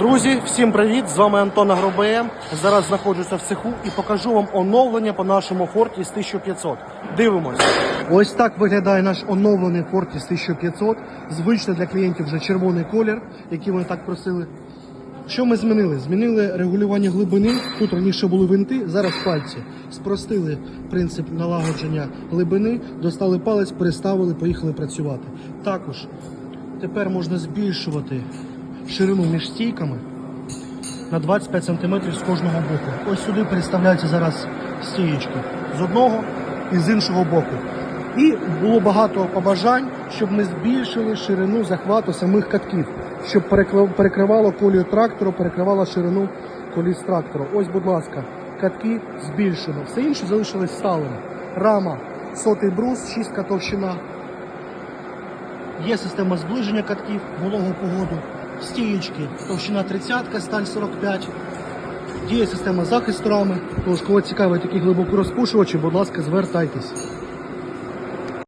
Друзі, всім привіт! З вами Антон Агробм. Зараз знаходжуся в цеху і покажу вам оновлення по нашому Форті з 1500. Дивимось. Ось так виглядає наш оновлений Форті з 1500. Звичний для клієнтів вже червоний колір, який вони так просили. Що ми змінили? Змінили регулювання глибини. Тут раніше були винти, зараз пальці. Спростили принцип налагодження глибини, достали палець, переставили, поїхали працювати. Також тепер можна збільшувати ширину між стійками на 25 см з кожного боку. Ось сюди переставляються зараз стієчки з одного і з іншого боку. І було багато побажань, щоб ми збільшили ширину захвату самих катків, щоб перекривало колію трактору, перекривало ширину коліс трактору. Ось, будь ласка, катки збільшено. Все інше залишилось сталим. Рама, сотий брус, шістка товщина. Є система зближення катків, вологу погоду, стієчки, товщина 30, сталь 45. Діє система захисту рами. Тож, кого цікавить такі глибоко розпушувачі, будь ласка, звертайтесь.